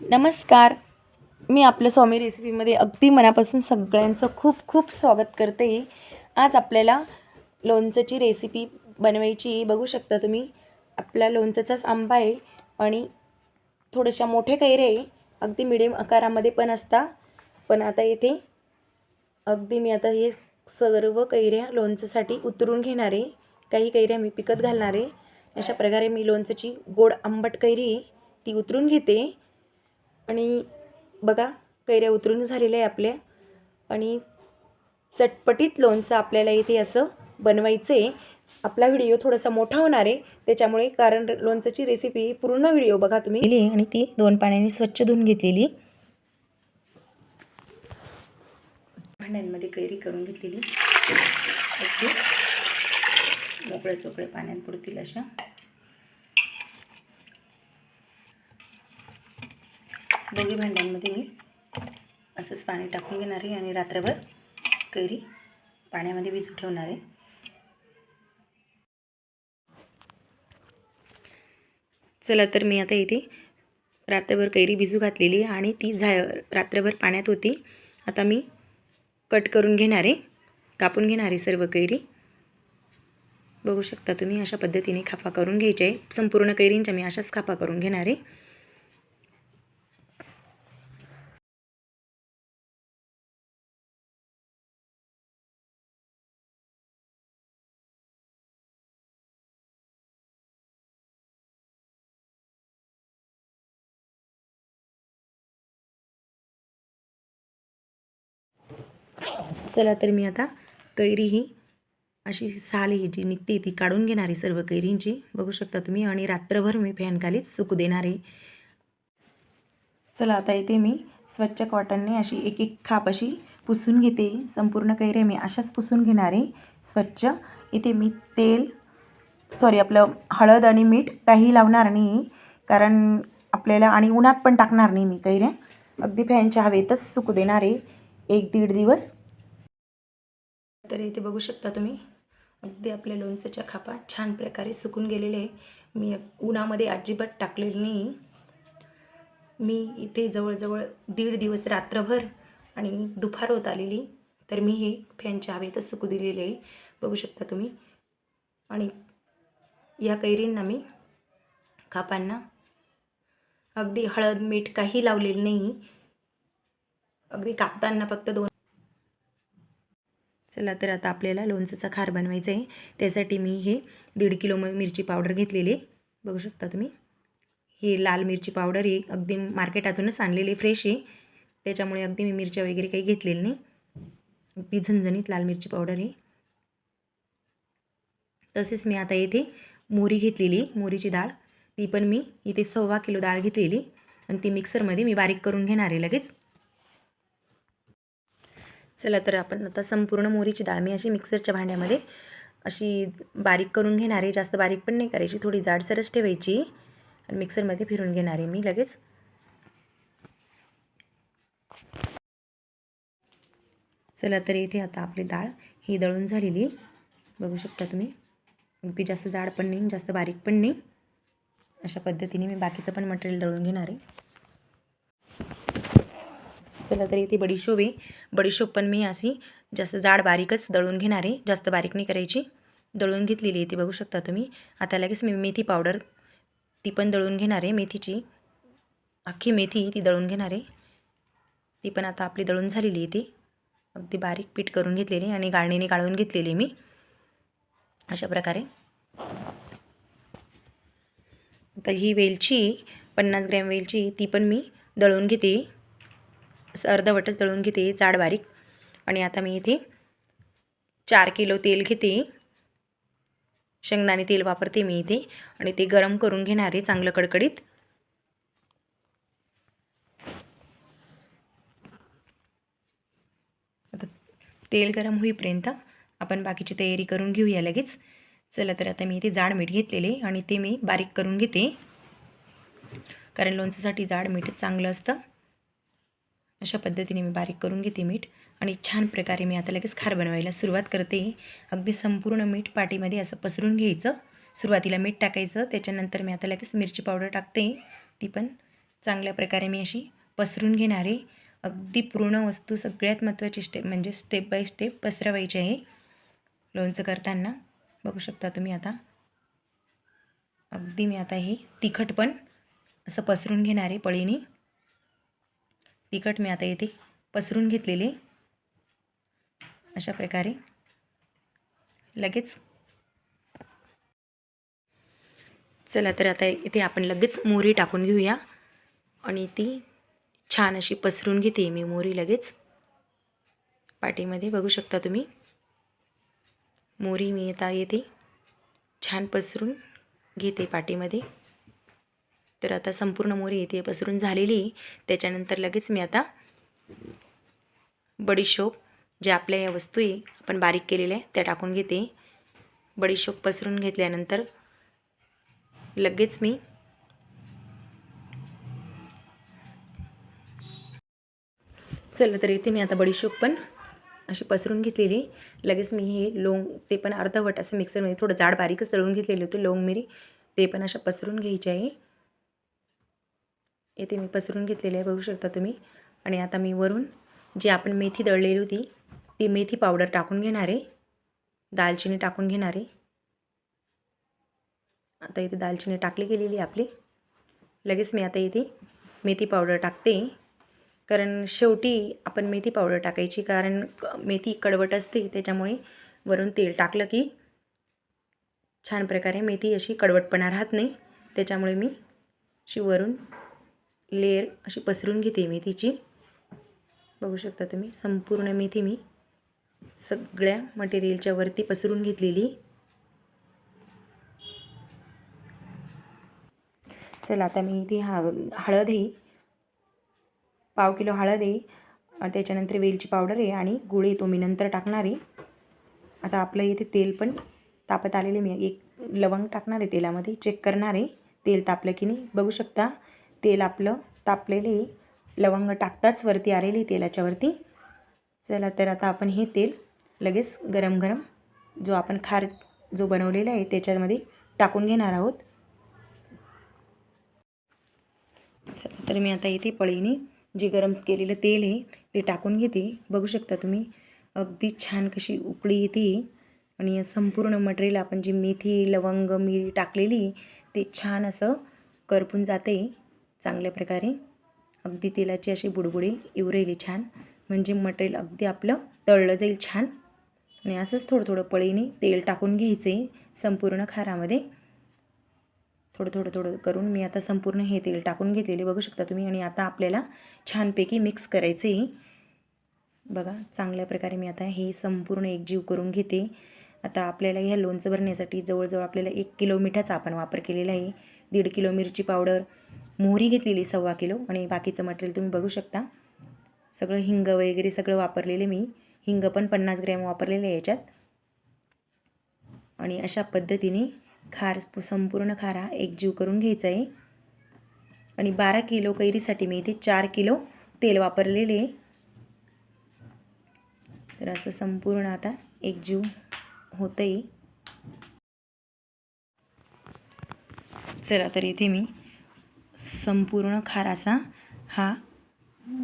नमस्कार. मी आपलं स्वामी रेसिपीमध्ये अगदी मनापासून सगळ्यांचं खूप खूप स्वागत करते. आज आपल्याला लोणचंची रेसिपी बनवायची बघू शकता तुम्ही आपल्या लोणचंचाच आंबा आहे आणि थोड्याशा मोठे कैरे आहे. अगदी मिडियम आकारामध्ये पण असता. पण आता येथे अगदी मी आता हे सर्व कैऱ्या लोणचंसाठी उतरून घेणार आहे. काही कैऱ्या मी पिकत घालणार आहे. अशा प्रकारे मी लोणचंची गोड आंबट कैरी आहे, ती उतरून घेते. आणि बघा कैऱ्या उतरून झालेल्या आहे आपल्या. आणि चटपटीत लोणचं आपल्याला इथे असं बनवायचं आहे आपला व्हिडिओ थोडासा मोठा होणार आहे त्याच्यामुळे कारण लोणचंची रेसिपी पूर्ण व्हिडिओ बघा तुम्ही. दिली आणि ती दोन पाण्याने स्वच्छ धुवून घेतलेली. भांड्यांमध्ये कैरी करून घेतलेली. मोकळे चोकळे पाण्यात पुरतील अशा. दोघी भांड्यांमध्ये मी असंच पाणी टाकून घेणार आहे आणि रात्रभर कैरी पाण्यामध्ये भिजू ठेवणार आहे. चला तर मी आता इथे रात्रभर कैरी भिजू घातलेली आहे आणि ती झा रात्रभर पाण्यात होती. आता मी कट करून घेणार आहे कापून घेणार आहे सर्व कैरी. बघू शकता तुम्ही अशा पद्धतीने खापा करून घ्यायच्या आहे. संपूर्ण कैरींच्या मी अशाच खापा करून घेणार आहे. चला तर मी आता कैरी ही अशी साल ही जी निघते ती काढून घेणार आहे सर्व कैरींची. बघू शकता तुम्ही आणि रात्रभर मी फॅनखालीच सुकू देणार आहे. चला आता इथे मी स्वच्छ कॉटनने अशी एक एक खाप अशी पुसून घेते. संपूर्ण कैरे मी अशाच पुसून घेणार आहे. स्वच्छ. इथे मी तेल सॉरी आपलं हळद आणि मीठ काही लावणार नाही कारण आपल्याला आणि उन्हात पण टाकणार नाही मी कैऱ्या. अगदी फॅनच्या हवेतच सुकू देणार आहे. एक दीड दिवस तर इथे बघू शकता तुम्ही. अगदी आपल्या लोणच्याच्या खापा छान प्रकारे सुकून गेलेले आहे. मी उन्हामध्ये अजिबात टाकलेली नाही. मी इथे जवळजवळ दीड दिवस रात्रभर आणि दुपार होत आलेली. तर मी हे फॅनच्या हवेतच सुकू दिलेली आहे. बघू शकता तुम्ही. आणि या कैरींना मी खापांना अगदी हळद मीठ काही लावलेलं नाही. अगदी कापताना फक्त दोन चला तर आता आपल्याला लोणचंचा खार बनवायचा आहे. त्यासाठी मी हे दीड किलो म मिरची पावडर घेतलेली बघू शकता तुम्ही. हे लाल मिरची पावडर आहे. अगदी मार्केटातूनच आणलेली फ्रेश आहे. त्याच्यामुळे अगदी मी मिरच्या वगैरे काही घेतलेली नाही. अगदी झणझणीत लाल मिरची पावडर आहे. तसेच मी आता येथे मोहरी घेतलेली मोहरीची डाळ. ती पण मी इथे सव्वा किलो डाळ घेतलेली आणि ती मिक्सरमध्ये मी बारीक करून घेणार आहे लगेच. चला तर आपण आता संपूर्ण मोहरीची डाळ मी अशी मिक्सरच्या भांड्यामध्ये अशी बारीक करून घेणार आहे. जास्त बारीक पण नाही करायची थोडी जाडसरच ठेवायची. आणि मिक्सरमध्ये फिरून घेणार आहे मी लगेच. चला तर इथे आता आपली डाळ ही दळून झालेली. बघू शकता तुम्ही. अगदी जास्त जाड पण नाही जास्त बारीक पण नाही. अशा पद्धतीने मी बाकीचं पण मटेरियल दळून घेणार आहे. चला तर इथे बडीशोप आहे बडीशोप पण मी अशी जास्त जाड बारीकच दळून घेणार आहे. जास्त बारीक नाही करायची. दळून घेतलेली आहे ती बघू शकता तुम्ही. आता लगेच मी मेथी पावडर ती पण दळून घेणार आहे मेथीची. अख्खी मेथी ती दळून घेणार आहे. ती पण आता आपली दळून झालेली आहे ती. अगदी बारीक पीठ करून घेतलेली आणि गाळणीने गाळून घेतलेली मी. अशा प्रकारे. आता ही वेलची पन्नास ग्रॅम वेलची ती पण मी दळून घेते. अर्धवटच दळून घेते जाड बारीक. आणि आता मी इथे चार किलो तेल घेते. शेंगदाणे तेल वापरते मी इथे. आणि ते गरम करून घेणार आहे चांगलं कडकडीत. आता तेल गरम होईपर्यंत आपण बाकीची तयारी करून घेऊया लगेच. चला तर आता मी इथे जाड मीठ घेतलेले आणि ते मी बारीक करून घेते. कारण लोणच्यासाठी जाड मीठच चांगलं असतं. अशा पद्धतीने मी बारीक करून घेते मीठ आणि छान प्रकारे मी आता लगेच खार बनवायला सुरुवात करते. अगदी संपूर्ण मीठ पाटीमध्ये असं पसरून घ्यायचं. सुरुवातीला मीठ टाकायचं. त्याच्यानंतर मी आता लगेच मिरची पावडर टाकते. ती पण चांगल्या प्रकारे मी अशी पसरून घेणार आहे. अगदी पूर्ण वस्तू सगळ्यात महत्त्वाची स्टेप म्हणजे स्टेप बाय स्टेप पसरवायची आहे. लोणचं करताना बघू शकता तुम्ही आता. अगदी मी आता हे तिखट पण असं पसरून घेणार आहे पळीने. तिखट मी आता येथे पसरून घेतलेले. अशा प्रकारे. लगेच. चला तर आता इथे आपण लगेच मोहरी टाकून घेऊया. आणि ती छान अशी पसरून घेते मी मोहरी लगेच. पाटीमध्ये बघू शकता तुम्ही. मोहरी मी आता येते छान पसरून घेते पाटीमध्ये तर आता संपूर्ण मोहरी इथे पसरून झालेली त्याच्यानंतर लगेच मी आता बडीशोप ज्या आपल्या या वस्तू आहे आपण बारीक केलेल्या आहे त्या टाकून घेते. बडीशोप पसरून घेतल्यानंतर लगेच मी चला तर इथे मी आता बडीशोप पण अशी पसरून घेतलेली लगेच मी हे लोंग ते पण अर्धवट असं मिक्सरमध्ये थोडं जाड बारीकच तळून घेतलेले होते लोंग मिरी. ते पण अशा पसरून घ्यायचे आहे. येथे मी पसरून घेतलेले आहे बघू शकता तुम्ही. आणि आता मी वरून जी आपण मेथी दळलेली होती ती मेथी पावडर टाकून घेणार आहे. दालचिनी टाकून घेणार आहे. आता इथे दालचिनी टाकली गेलेली आपली. लगेच मी आता इथे मेथी पावडर टाकते. कारण शेवटी आपण मेथी पावडर टाकायची कारण मेथी कडवट असते त्याच्यामुळे वरून तेल टाकलं की छान प्रकारे मेथी अशी कडवटपणा राहत नाही. त्याच्यामुळे मी शिवरून वरून लेअर अशी पसरून घेते मेथीची बघू शकता तुम्ही संपूर्ण मेथी मी सगळ्या मटेरियलच्या वरती पसरून घेतलेली. चला आता मी इथे हा हळद ही पाव किलो हळद आहे त्याच्यानंतर वेलची पावडर आहे आणि गुळ आहे तो मी नंतर टाकणार आहे. आता आपलं इथे तेल पण तापत आलेले मी एक लवंग टाकणार आहे तेलामध्ये चेक करणार आहे. तेल तापलं की नाही बघू शकता. तेल आपलं तापलेले लवंग टाकताच वरती आलेली तेलाच्यावरती. चला तर आता आपण हे तेल लगेच गरम गरम जो आपण खार जो बनवलेला आहे त्याच्यामध्ये टाकून घेणार आहोत. चला तर मी आता इथे पळीने. जे गरम केलेलं तेल आहे ते टाकून घेते. बघू शकता तुम्ही अगदी छान कशी उकळी येते. आणि संपूर्ण मटेरियल आपण जी मेथी लवंग मिरी टाकलेली ते छान असं करपून जाते. चांगल्या प्रकारे. अगदी तेलाची अशी बुडबुडी येऊ राहिली छान. म्हणजे मटेरियल अगदी आपलं तळलं जाईल छान. आणि असंच थोडं थोडं पळीने तेल टाकून घ्यायचं आहे संपूर्ण खारामध्ये. थोडं थोडं थोडं करून मी आता संपूर्ण हे तेल टाकून घेतलेले बघू शकता तुम्ही. आणि आता आपल्याला छानपैकी मिक्स करायचं. आहे बघा चांगल्या प्रकारे मी आता हे संपूर्ण एकजीव करून घेते. आता आपल्याला ह्या लोणचं भरण्यासाठी जवळजवळ आपल्याला एक किलो मिठाचा आपण वापर केलेला आहे. दीड किलो मिरची पावडर मोहरी घेतलेली सव्वा किलो आणि बाकीचं मटेरियल तुम्ही बघू शकता. सगळं हिंग वगैरे सगळं वापरलेले मी. हिंग पण पन्नास ग्रॅम वापरलेले आहे याच्यात. आणि अशा पद्धतीने खार संपूर्ण खारा एकजीव करून घ्यायचा आहे. आणि बारा किलो कैरीसाठी मी इथे चार किलो तेल वापरलेले आहे. तर असं संपूर्ण आता एकजीव होतं आहे चला तर इथे मी संपूर्ण खार असा हा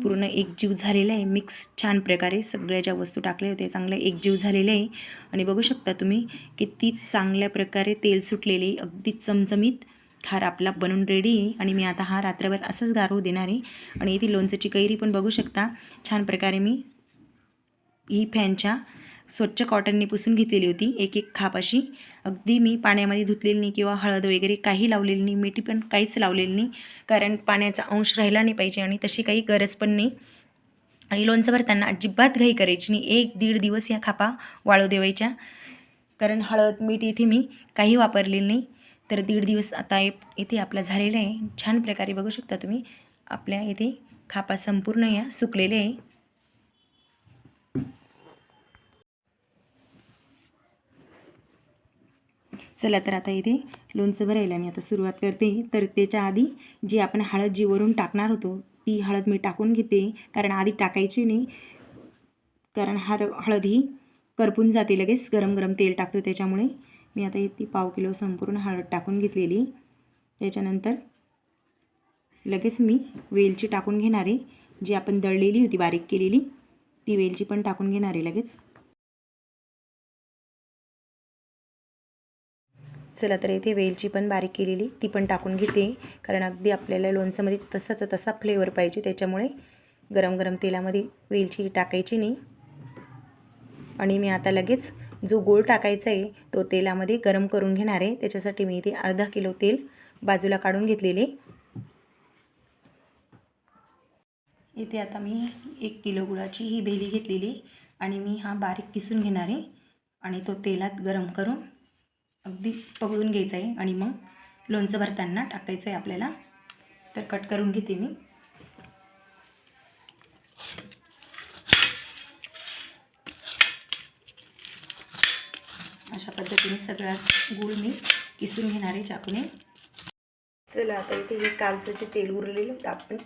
पूर्ण एकजीव झालेला आहे. मिक्स छान प्रकारे सगळ्या ज्या वस्तू टाकल्या होत्या चांगल्या एकजीव झालेले आहे. आणि बघू शकता तुम्ही किती चांगल्या प्रकारे तेल सुटलेले अगदी चमचमीत खार आपला बनून रेडी आहे. आणि मी आता हा रात्रभर असंच गारवू देणार आहे. आणि इथे लोणचंची कैरी पण बघू शकता छान प्रकारे मी ही फॅनच्या स्वच्छ कॉटनने पुसून घेतलेली होती. एक एक खाप अशी. अगदी मी पाण्यामध्ये धुतलेली नाही किंवा हळद वगैरे काही लावलेली नाही. मिठी पण काहीच लावलेली नाही. कारण पाण्याचा अंश राहिला नाही पाहिजे आणि तशी काही गरज पण नाही. आणि लोणचं भरताना अजिबात घाई करायची नाही. एक दीड दिवस या खापा वाळू देवायच्या. कारण हळद मीठ इथे मी काही वापरलेलं नाही. तर दीड दिवस आता इथे आपला झालेला आहे. छान प्रकारे बघू शकता तुम्ही. आपल्या इथे खापा संपूर्ण या सुकलेले आहे. चला तर आता इथे लोणचं भरायला मी आता सुरुवात करते. तर त्याच्या आधी जी आपण हळद जी वरून टाकणार होतो ती हळद मी टाकून घेते. कारण आधी टाकायची नाही. कारण हर हळद ही करपून जाते लगेच. गरम गरम तेल टाकतो त्याच्यामुळे. मी आता ती पाव किलो संपूर्ण हळद टाकून घेतलेली. त्याच्यानंतर लगेच मी वेलची टाकून घेणार. आहे जी आपण दळलेली होती बारीक केलेली ती वेलची पण टाकून घेणार आहे लगेच. चला तर इथे वेलची पण बारीक केलेली ती पण टाकून घेते. कारण अगदी आपल्याला लोणचंमध्ये तसाचा तसा फ्लेवर पाहिजे त्याच्यामुळे गरम गरम तेलामध्ये वेलची टाकायची नाही. आणि मी आता लगेच जो गोळ टाकायचा आहे तो तेलामध्ये गरम करून घेणार आहे. त्याच्यासाठी मी इथे अर्धा किलो तेल बाजूला काढून घेतलेले. इथे आता मी एक किलो गुळाची ही भेली घेतलेली आणि मी हा बारीक किसून घेणार आहे. आणि तो तेलात गरम करून अगदी पकडून घ्यायचं आहे आणि मग लोणचं भरताना टाकायचं आहे आपल्याला. तर कट करून घेते मी. अशा पद्धतीने सगळा गूळ मी किसून घेणार आहे चाकूने. चला आता इथे हे कालचं जे तेल उरलेलं होतं आपण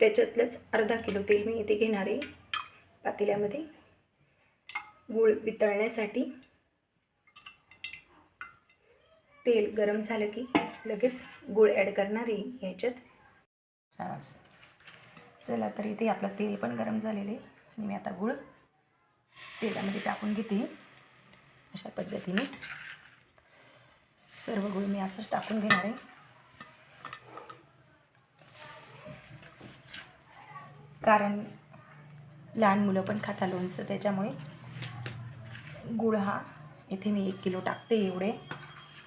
त्याच्यातलंच अर्धा किलो तेल मी इथे घेणार आहे पातेल्यामध्ये. गूळ वितळण्यासाठी. तेल गरम झालं की लगेच गूळ ॲड करणार आहे याच्यात. चला तर इथे आपलं तेल पण गरम झालेलं आहे. आणि मी आता गूळ तेलामध्ये टाकून घेते. अशा पद्धतीने. सर्व गूळ मी असंच टाकून घेणार आहे. कारण लहान मुलं पण खाता लोणचं त्याच्यामुळे गूळ हा इथे मी एक किलो टाकते एवढे.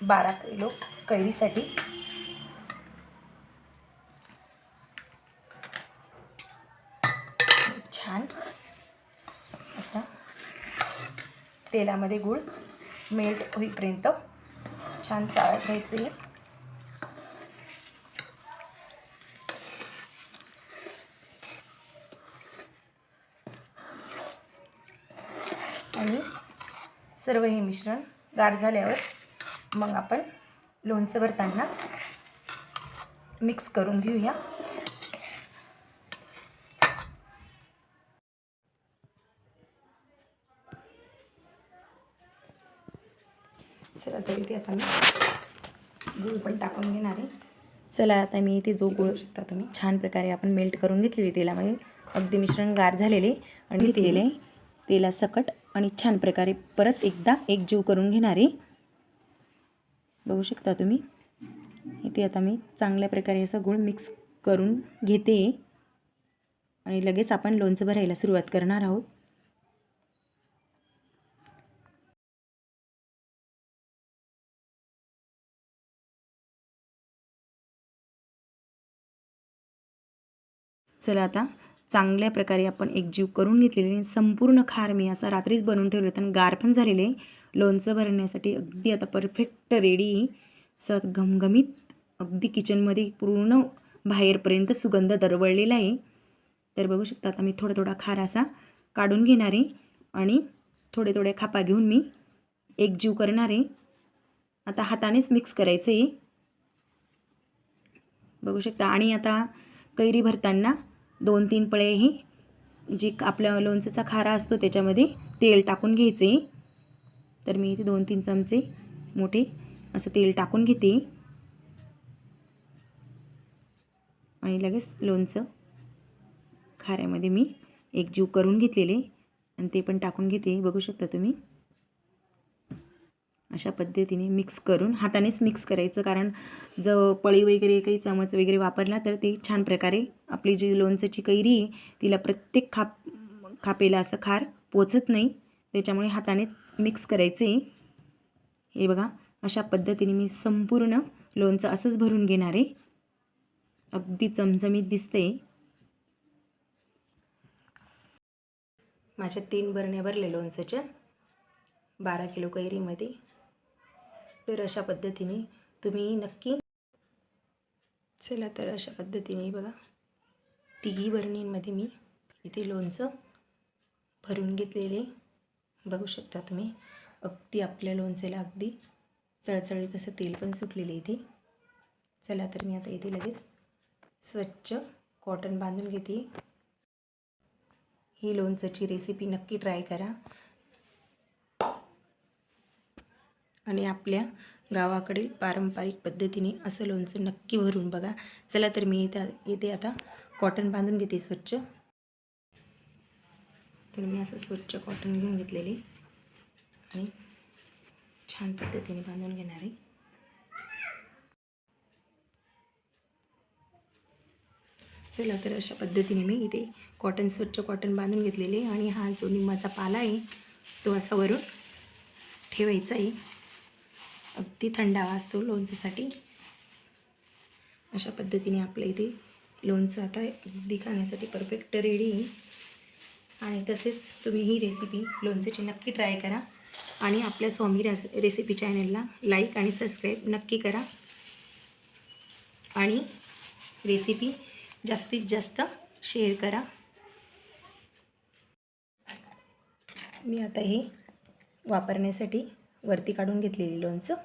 बारा किलो कैरीसाठी. छान. असा. तेलामध्ये गूळ मेल्ट होईपर्यंत छान चाळत राहायचे आणि सर्व हे मिश्रण गार झाल्यावर मग आपण लोणचं भरताना मिक्स करून घेऊया. चला तर इथे आता मी गूळ पण टाकून घेणार आहे. चला आता मी इथे जो गूळ शकता तुम्ही. छान प्रकारे आपण मेल्ट करून घेतलेली तेलामध्ये. अगदी मिश्रण गार झालेले आणि तेल आहे. तेला सकट आणि छान प्रकारे परत एकदा एकजीव करून घेणारे बघू शकता तुम्ही. इथे आता मी चांगल्या प्रकारे असं गूळ मिक्स करून घेते. आणि लगेच आपण लोणचं भरायला सुरुवात करणार आहोत. चला आता चांगल्या प्रकारे आपण एकजीव करून घेतलेले संपूर्ण खार मी असा रात्रीच बनवून ठेवले तर आणि गार पण झालेले. लोणचं भरण्यासाठी अगदी आता परफेक्ट रेडी सत घमघमीत अगदी किचनमध्ये पूर्ण बाहेरपर्यंत सुगंध दरवळलेला आहे. तर बघू शकता आता मी थोडा थोडा खार असा काढून घेणार आहे आणि थोडे थोडे खापा घेऊन मी एक जीव करणार आहे. आता हातानेच मिक्स करायचं आहे. बघू शकता आणि आता कैरी भरताना दोन तीन पळे हे जी आपल्या लोणचेचा खारा असतो त्याच्यामध्ये तेल टाकून घ्यायचे तर मी इथे दोन तीन चमचे मोठे असं तेल टाकून घेते. आणि लगेच लोणचं खाऱ्यामध्ये मी एक जीव करून घेतलेले आणि ते पण टाकून घेते. बघू शकता तुम्ही. अशा पद्धतीने मिक्स करून हातानेच मिक्स करायचं कारण जर पळी वगैरे काही चमच वगैरे वापरला तर ते छान प्रकारे आपली जी लोणचं कैरी आहे तिला प्रत्येक खाप खापेला असं खार पोचत नाही. त्याच्यामुळे हातानेच मिक्स करायचे. हे बघा अशा पद्धतीने मी संपूर्ण लोणचं असंच भरून घेणार आहे. अगदी चमचमीत दिसते माझ्या तीन बरण्या भरले लोणच्याच्या बारा किलो कैरीमध्ये. तर अशा पद्धतीने तुम्ही नक्की चला तर अशा पद्धतीने बघा तिघी बरणींमध्ये मी इथे लोणचं भरून घेतलेले. बघू शकता तुम्ही. अगदी आपल्या लोणचेला अगदी चळचळीत असं तेल पण सुटलेलं इथे. चला तर मी आता इथे लगेच स्वच्छ कॉटन बांधून घेते. ही लोणचंची रेसिपी नक्की ट्राय करा. आणि आपल्या गावाकडील पारंपरिक पद्धतीने असं लोणचं नक्की भरून बघा. चला तर मी इथे येते आता कॉटन बांधून घेते स्वच्छ. तर मी असं स्वच्छ कॉटन घेऊन घेतलेले. आणि छान पद्धतीने बांधून घेणार आहे. चला तर अशा पद्धतीने मी इथे कॉटन स्वच्छ कॉटन बांधून घेतलेले आणि हा जो निंबाचा पाला आहे तो असा वरून ठेवायचा आहे. अगदी थंडावा असतो लोणचेसाठी अशा पद्धतीने आपल्या इथे लोणचं आता अगदी खाण्यासाठी परफेक्ट रेडी आहे. आणि तसेच तुम्ही ही रेसिपी लोणचेची नक्की ट्राय करा. आणि आपल्या स्वामी रेस रेसिपी चॅनलला लाईक आणि सबस्क्राईब नक्की करा. आणि रेसिपी जास्तीत जास्त शेअर करा. मी आता हे वापरण्यासाठी वरती काढून घेतलेली लोणचं.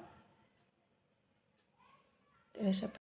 तर अशा